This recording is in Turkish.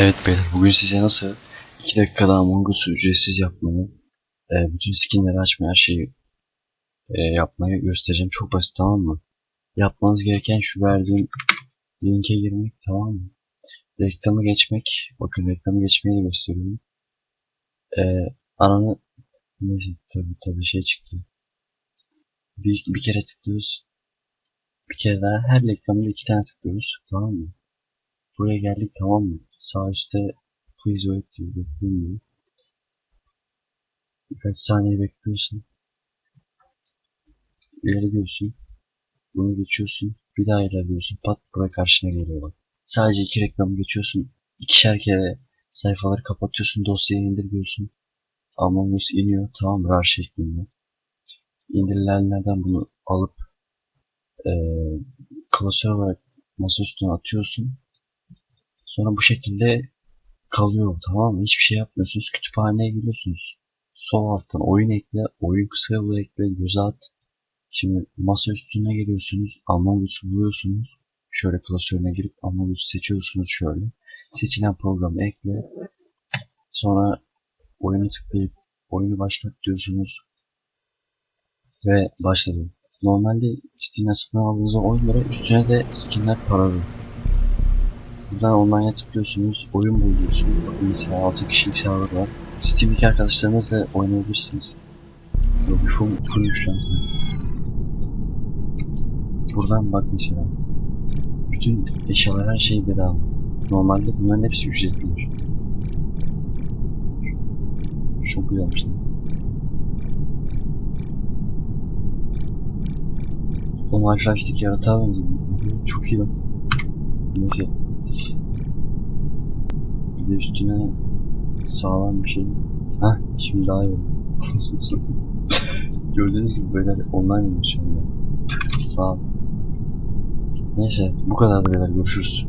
Evet beyler bugün size nasıl 2 dakikada Among Us'u ücretsiz yapmayı, e, bütün skinleri açmayı, her şeyi e, yapmayı göstereceğim. Çok basit tamam mı? Yapmanız gereken şu verdiğim linke girmek tamam mı? Reklamı geçmek. Bakın reklamı geçmeyi de gösteriyorum. E, ananı neyse tabi tabi şey çıktı. Bir, bir kere tıklıyoruz. Bir kere daha her reklamda iki tane tıklıyoruz. Tamam mı? Buraya geldik tamam mı? Sağ üstte please wait diyor. Bekleyin. Birkaç saniye bekliyorsun. İlerliyorsun. Bunu geçiyorsun. Bir daha ilerliyorsun. Pat buraya karşına geliyor bak. Sadece iki reklamı geçiyorsun. İkişer kere sayfaları kapatıyorsun. Dosyayı indir diyorsun. Among Us iniyor. Tamam? RAR şeklinde. İndirilenlerden bunu alıp ee, klasör olarak masa üstüne atıyorsun. Sonra bu şekilde kalıyor tamam mı? Hiçbir şey yapmıyorsunuz. Kütüphaneye giriyorsunuz. Sol alttan oyun ekle, oyun kısa ekle, göze at. Şimdi masa üstüne geliyorsunuz. Among buluyorsunuz. Şöyle klasörüne girip Among seçiyorsunuz şöyle. Seçilen programı ekle. Sonra oyunu tıklayıp oyunu başlat diyorsunuz. Ve başladı. Normalde Steam'den satın aldığınız oyunlara üstüne de skinler para veriyor. Buradan online'a tıklıyorsunuz, oyun buluyorsunuz. Mesela 6 kişilik server var. Steam'deki arkadaşlarınızla oynayabilirsiniz. Yok full, fullmüş lan. Buradan bak mesela. Bütün eşyalar her şey bedava. Normalde bunların hepsi ücretlidir. Çok güzelmiş lan. O Minecraft'taki yaratığa benziyor. Çok iyi lan. Neyse. Bir de üstüne sağlam bir şey. Heh, şimdi daha iyi. Gördüğünüz gibi böyle online şu anda. Sağ ol. Neyse bu kadar beyler görüşürüz.